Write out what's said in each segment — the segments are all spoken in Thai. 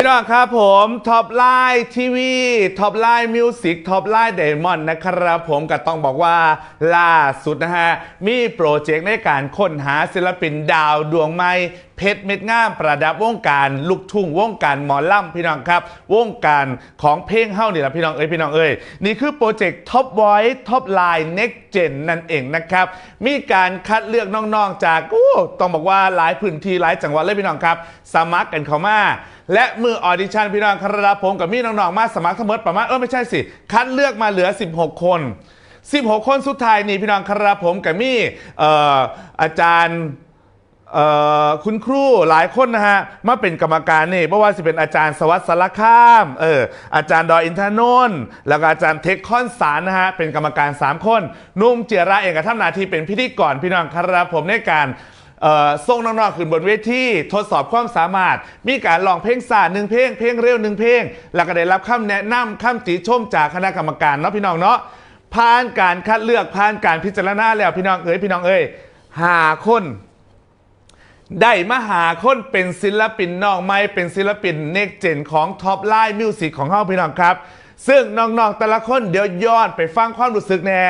พี่น้องครับผมท็อปไลน์ทีวีท็อปไลน์มิวสิกท็อปไลน์เดมอนนะครับผมก็ต้องบอกว่าล่าสุดนะฮะ มีโปรเจกต์ในการค้นหาศิลปินดาวดวงใหม่ เพชรเม็ดงามประดับวงการลูกทุ่งวงการหมอล่ำพี่น้องครับ วงการของเพลงเฮ้านี่แหละพี่น้องเอ้ยพี่น้องเอ้ยนี่คือโปรเจกต์ท็อปไวท์ท็อปไลน์เน็กเจนนั่นเองนะครับ มีการคัดเลือกน้องๆจากโอ้ต้องบอกว่าหลายพื้นที่หลายจังหวัดเลยพี่น้องครับ สมัครกันเข้ามาและมือออดิชั่นพี่น้องคารับผมกับมีน้องๆมาสมัครทั้งหมดประมาณเออไม่ใช่สิ คัดเลือกมาเหลือ 16 คน 16 คนสุดท้ายนี่พี่น้องคารับผมกับมีเอ่ออาจารย์ คุณครูหลายคนนะฮะมาเป็นกรรมการนี่เพราะว่าสิเป็นอาจารย์สวัสดิ์สารคามเอออาจารย์ดอยอินทนนท์แล้วก็อาจารย์เทคคอนสารนะฮะเป็นกรรมการ 3 คน นุ่มเจียระเองกับทำหนาทีเป็นพิธีกรพี่น้องครับผมในการส่งน้องๆขึ้นบนเวทีทดสอบความสามารถ มีการลองเพลงศาสตร์หนึ่งเพลงเพลงเร็วหนึ่งเพลง แล้วก็ได้รับคำแนะนำคำติชมจากคณะกรรมการเนาะพี่น้องเนาะผ่านการคัดเลือกผ่านการพิจารณาแล้วพี่น้องเอ้ยพี่น้องเอ้ยหาคน ได้มาหาคนเป็นศิลปินน้องไม่เป็นศิลปินเนกเจนของท็อปไลน์มิวสิกของเฮาพี่น้องครับ ซึ่งน้องๆแต่ละคนเดี๋ยวย้อนไปฟังความรู้สึกแน่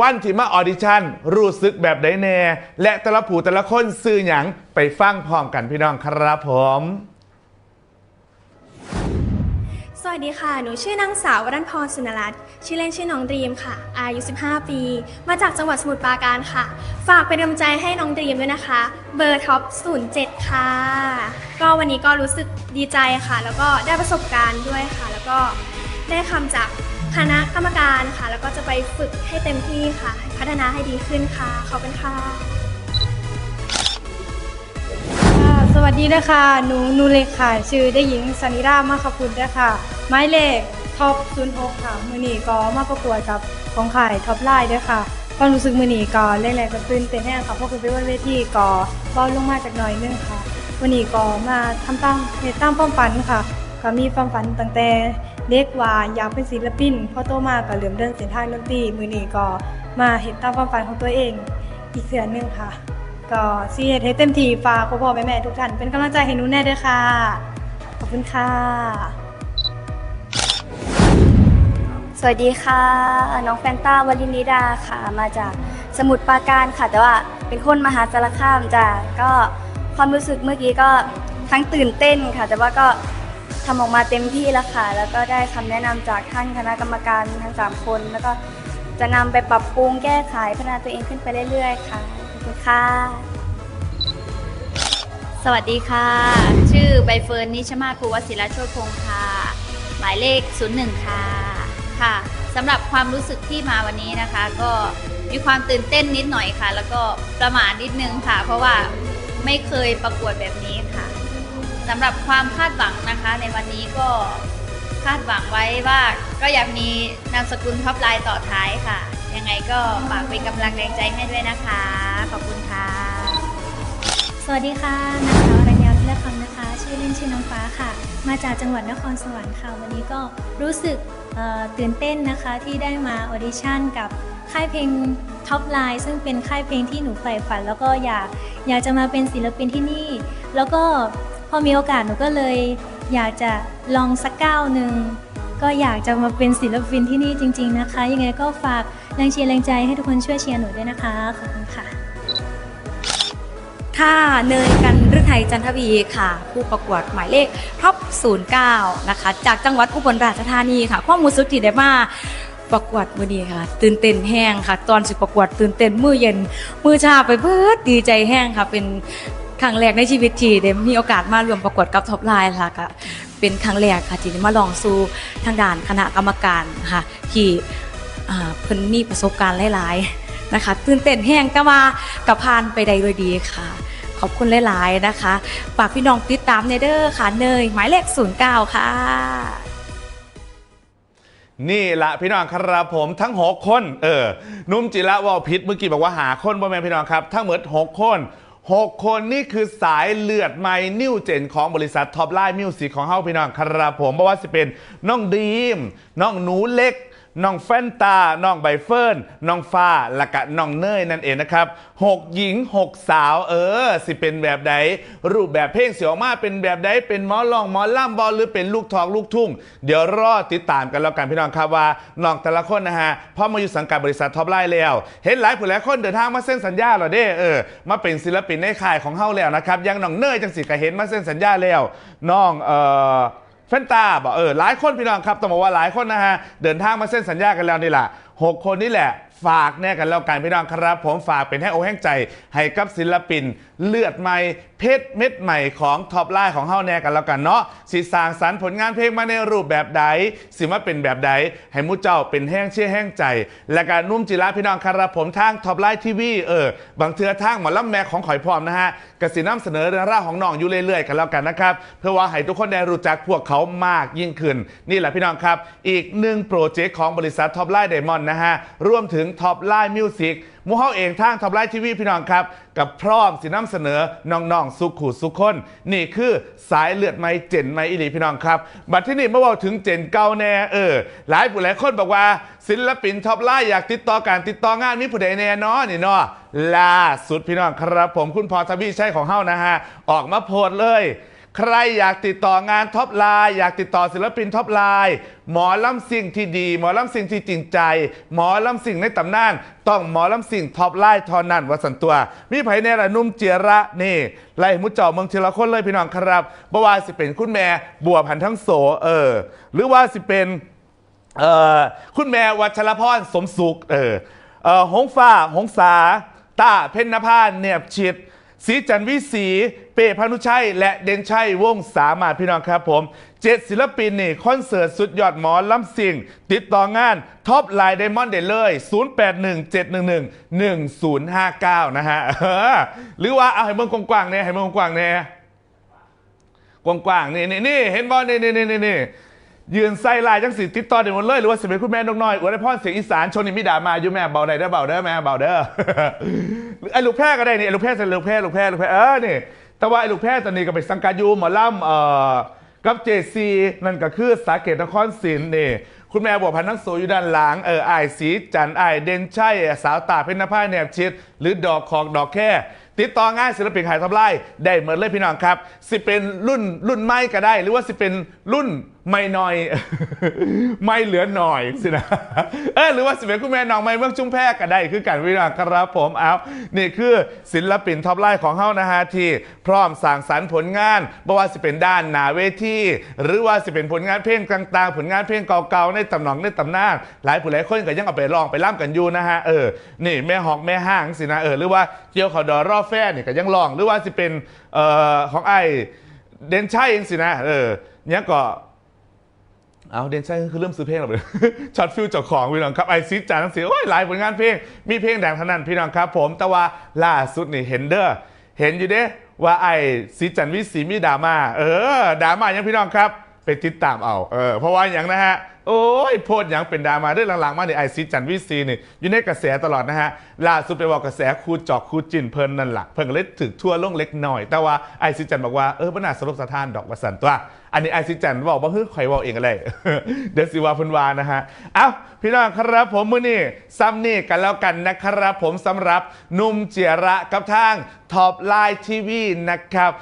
วันที่มาออดิชั่นรู้สึกแบบไดแน่ และแต่ละผู้แต่ละคนซื้อหยังไปฟังพร้อมกันพี่น้องครับผม สวัสดีค่ะ หนูชื่อนางสาววรันพรสุนรัตน์ ชื่อเล่นชื่อน้องดรีมค่ะ อายุ 15 ปี มาจากจังหวัดสมุทรปราการค่ะ ฝากเป็นกำลังใจให้น้องดรีมด้วยนะคะ เบอร์ท็อป 07 ค่ะ ก็วันนี้ก็รู้สึกดีใจค่ะ แล้วก็ได้ประสบการณ์ด้วยค่ะ แล้วก็ได้คำจากคณะกรรมการค่ะ แล้วก็จะไปฝึกให้เต็มที่ค่ะ พัฒนาให้ดีขึ้นค่ะ ขอบคุณค่ะค่ะสวัสดีนะคะ หนูนูเล็กค่ะ ชื่อได้หญิงสันิรามาขพุทธนะคะ ไม้เลขท็อป06ค่ะ มือนีก็มาประกวดกับของข่ายท็อปไลน์ด้วยค่ะความรู้สึกมือนีก็แรกๆก็ตื่นเต้นแน่ค่ะเพราะคุณไปบนเวทีก็เบาลงมาจากหน่อยนึงค่ะวันนี้ก็มาทำตามเหตุตามความฝันค่ะ ก็มีความฝันตั้งแต่เด็กว่าอยากเป็นศิลปินพอโตมาก็เริ่มเดินเส้นทางดนตรีมือนีก็มาเห็นตามความฝันของตัวเอง อีกเสือหนึงค่ะ ก็ซีเฮ็ดให้เต็มที่ฝากพ่อพ่อแม่แม่ทุกท่านเป็นกำลังใจให้หนูแน่ด้วยค่ะ ขอบคุณค่ะ วัสดีค่ะ น้องแฟนต้าวลินิดาค่ะ มาจากสมุทรปราการค่ะ แต่ว่าเป็นคนมหาสารคามจ้ะก็ความรู้สึกเมื่อกี้ก็ทั้งตื่นเต้นค่ะ แต่ว่าก็ทำออกมาเต็มที่แล้วค่ะ แล้วก็ได้คำแนะนำจากท่านคณะกรรมการทั้งสามคน แล้วก็จะนำไปปรับปรุงแก้ไขพัฒนาตัวเองขึ้นไปเรื่อยๆ ค่ะขอบคุณค่ะ สวัสดีค่ะ ชื่อใบเฟิร์นนิชมาศภูวศิลาโชติพงศ์ค่ะ หมายเลข 01 ค่ะ ค่ะสำหรับความรู้สึกที่มาวันนี้นะคะ ก็มีความตื่นเต้นนิดหน่อยค่ะ แล้วก็ประหม่านิดนึงค่ะ เพราะว่าไม่เคยประกวดแบบนี้ค่ะสำหรับความคาดหวังนะคะ ในวันนี้ก็คาดหวังไว้ว่าก็อยากมีนามสกุลท็อปไลน์ต่อท้ายค่ะ ยังไงก็ฝากเป็นกำลังแรงใจให้ด้วยนะคะ ขอบคุณค่ะ สวัสดีค่ะนางสาวอรัญญาพิรคำนะคะ ชื่อเล่นชื่อน้องฟ้าค่ะ มาจากจังหวัดนครสวรรค์ค่ะ วันนี้ก็รู้สึกตื่นเต้นนะคะที่ได้มาออดิชั่นกับค่ายเพลงท็อปไลน์ซึ่งเป็นค่ายเพลงที่หนูใฝ่ฝัน แล้วก็อยากอยากจะมาเป็นศิลปินที่นี่ แล้วก็พอมีโอกาสหนูก็เลย อยากจะลองสักก้าวหนึ่งก็อยากจะมาเป็นศิลปินที่นี่จริง ๆนะคะ ยังไงก็ฝากแรงเชียร์แรงใจให้ทุกคนช่วยเชียร์หนูด้วยนะคะขอบคุณค่ะ ค่ะ เนยกันฤทัยจันทวีค่ะ ผู้ประกวดหมายเลขท็อป 09 นะคะ จากจังหวัดอุบลราชธานีค่ะ ข้อมูลสุดที่ได้มาประกวดมือนี้ค่ะ ตื่นเต้นแห้งค่ะ ตอนสิประกวดตื่นเต้นมือเย็น มือชาไปเบิดดีใจแห้งค่ะ เป็นครั้งแรกในชีวิตที่ได้มีโอกาสมารวมประกวดกับท็อปไลน์ค่ะก็เป็นครั้งแรกค่ะที่ได้มาลองสู่ทางด่านคณะกรรมการค่ะที่เพิ่นมีประสบการณ์หลายๆ นะคะตื่นเต้นแห้งแต่ว่ากับพานไปได้ด้วยดีค่ะ ขอบคุณหลายๆนะคะฝากพี่น้องติดตามในเด้อค่ะเนยหมายเลข09 ค่ะ นี่ละพี่น้องครับผมทั้ง6คนเออนุ่มจิระวอลพิษเมื่อกี้บอกว่าหาคนบ่แม่นพี่น้องครับ ทั้งหมด6คน6คนนี่คือสายเลือดไมนิวเจนของบริษัทท็อปไลน์มิวสิกของเฮาพี่น้องครับผมเพราะว่าสิเป็นน้องดีมน้องหนูเล็ก น้องแฟนตา น้องใบเฟิร์น น้องฟ้า และกะน้องเนยนั่นเองนะครับหกหญิงหกสาว เออ สิเป็นแบบใด รูปแบบเพลงเสียออกมาเป็นแบบใด เป็นหมอลองหมอล่ำบอลหรือเป็นลูกทองลูกทุ่ง เดี๋ยวรอติดตามกันแล้วกันพี่น้องครับว่า น้องแต่ละคนนะฮะพอมาอยู่สังกัดบริษัทท็อปไลน์แล้ว เห็นหลายผู้หลายคนเดินทางมาเส้นสัญญาหรอเด้ เออ มาเป็นศิลปินในค่ายของเฮาแล้วนะครับ ยังน้องเนยจังสิก็เห็นมาเส้นสัญญาแล้ว น้อง เอ่อ แฟนตาบอกเออหลายคนพี่น้องครับต้องบอกว่าหลายคนนะฮะเดินทางมาเส้นสัญญากันแล้วนี่แหละหกคนนี่แหละ ฝากแน่กันแล้วกันพี่น้องครับ ผมฝากเป็นให้โอแห้งใจให้กับศิลปินเลือดใหม่ เพชรเม็ดใหม่ของท็อปไลน์ของเฮาแน่กันแล้วกันเนาะสิสร้างสรรค์ผลงานเพลงมาในรูปแบบใด สิมาเป็นแบบใด ให้มูเจ้าเป็นแห้งเชื่อแห้งใจ และการนุ่มจิระพี่น้องคารับผมทางท็อปไลน์ทีวีเออบางเทือทางหมอลำแม่ของข่อยพร้อมนะฮะกสินำเสนอเรื่องราวของน้องอยู่เรื่อยๆกันแล้วกันนะครับเพื่อว่าให้ทุกคนได้รู้จักพวกเขามากยิ่งขึ้น นี่แหละพี่น้องครับ อีกหนึ่งโปรเจกต์ของบริษัทท็อปไลน์ไดมอนด์นะฮะรวมถึงท็อปไลน์มิวสิก มูเฮาเองทางท็อปไลน์ทีวีพี่น้องครับ กับพร้อมสินำเสนอน้องๆสุขุสุขคนนี่คือสายเลือดไม่เจนไม่อิลีพี่น้องครับ บัดที่นี่เมื่อว่าถึงเจนเก่าแน่เออหลายผู้หลายคนบอกว่า ศิลปินท็อปไลน์อยากติดต่อการติดต่องานมีผู้ใดแน่นอนนี่เนาะล่าสุดพี่น้องครับ ผมคุณพอทวีใช่ของเฮานะฮะออกมาโพสเลย ใครอยากติดต่องานท็อปไลน์อยากติดต่อศิลปินท็อปไลน์หมอลำสิ่งที่ดี หมอลำสิ่งที่จริงใจ หมอลำสิ่งในตำนาน ต้องหมอลำสิ่งท็อปไลน์ทอนันวสันตัว มีไผแน่ละนุ่มเจียระนี่ไล่มุจเจาเมืองทีละคนเลยพี่น้องครับบ่ว่าสิเป็นคุณแม่บัวพันทั้งโสเออ หรือว่าสิเป็นเออคุณแม่วัชรพรสมสุขเออเออหงฟ้าหงสาตาเพ็ญนภาเนียบชิด ศรีจันวิสี เป้พานุชัย และเด่นชัยวงสามาถพี่น้องครับผมเจ็ดศิลปินนี่คอนเสิร์ตสุดยอดหมอลำสิ่ง ติดต่องานท็อปไลน์ไดมอนด์เดเลย 0817111059 นะฮะเออหรือว่าเอาให้เมืองกว้างๆเนี่ยให้เมืองกว้างๆเนี่ยกว้างๆนี่นี่นี่เห็นบอลนี่นี่นี่นี่ ยืนใส่ลายจังสีติดต่อเดี๋ยวหมดเลยหรือว่าสิเป็นคุณแม่นกน้อยอวยพรเสียงอีสานชนนี่มิดามาอยู่แม่เบาได้เด้อเบาเด้อแม่เบาเด้อไอ้ลูกแพร่ก็ได้นี่ไอ้ลูกแพร่จะลูกแพร่ลูกแพร่ลูกแพร่เออนี่แต่ว่าไอ้ลูกแพร่ตอนนี้ก็เป็นสังกัดอยูหมอลำเอ่อกับเจซีนั่นก็คือสาเกตนครศรีนี่คุณแม่บอกพันนักโสอยู่ด้านหลังเออไอสีจันไอเด่นชัยสาวตาเพ็ญนภาแนบชิด หรือดอกของดอกแค่ ติดต่อง่านศิลปินขายทำไร่ได้เหมือนเลยพี่น้องครับ สิเป็นรุ่นรุ่นไม่ก็ได้ หรือว่าสิเป็นรุ่น ไม่น้อย ไม่เหลือหน่อยสินะเออหรือว่าสิเป็นคุณแม่น้องไม่เมืองจุ้มแพรก็ได้คือกันพี่น้องครับผมเอานี่คือศิลปินท็อปไลน์ของเฮานะฮะที่พร้อมสร้างสรรค์ผลงานไม่ว่าสิเป็นด้านหนาเวทีหรือว่าสิเป็นผลงานเพลงต่างๆ ผลงานเพลงเก่าๆในตำหนองในตำนานหลายผู้หลายคนก็ยังเอาไปลองไปล่ำกันอยู่นะฮะเออนี่แม่หอกแม่ห้างสินะเออหรือว่าเกี่ยวเขาดอรอแฟนนี่ก็ยังลอง หรือว่าสิเป็นเอ่อของไอเดนชัยเองสินะเออเนี่ยก็ เอาเดนใช่คือเริ่มซื้อเพลงแล้วเลยช็อตฟิลเจ้าของพี่น้องครับไอซิจานทั้งเสียโอ้ยหลายผลงานเพลง มีเพลงแดงเท่านั้นพี่น้องครับ ผมแต่ว่าล่าสุดนี่เห็นเด้อเห็นอยู่เด้ว่าไอซิจันวิสีมีดราม่าเออดราม่ายังพี่น้องครับ ไปติดตามเอาเออเพราะว่าอย่างนะฮะ โอ้ยโพดอย่างเป็นดรามาเรื่องหลังๆ มาในไอซิจันวิสีนี่อยู่ในกระแสตลอดนะฮะ ล่าสุดไปบอกกระแสคูจอกคูจินเพลินนั่นหลักเพิ่งเลยถึกทั่วลกเล็กหน่อย แต่ว่าไอซิจันบอกว่า เออบ้านาสรุปสถานดอกวสันตัว อันนี้ไอซิจันบอกว่าเฮ้ยใครบอกเองอะไร เดี๋ยวสิวาเพุนวานะฮะ เอ้าพี่น้องครับผมมือนี่ซ้ำนี่กันแล้วกันนะครับผมสำหรับนุ่มเจียระกับทางท็อปไลน์ทีวีนะครับ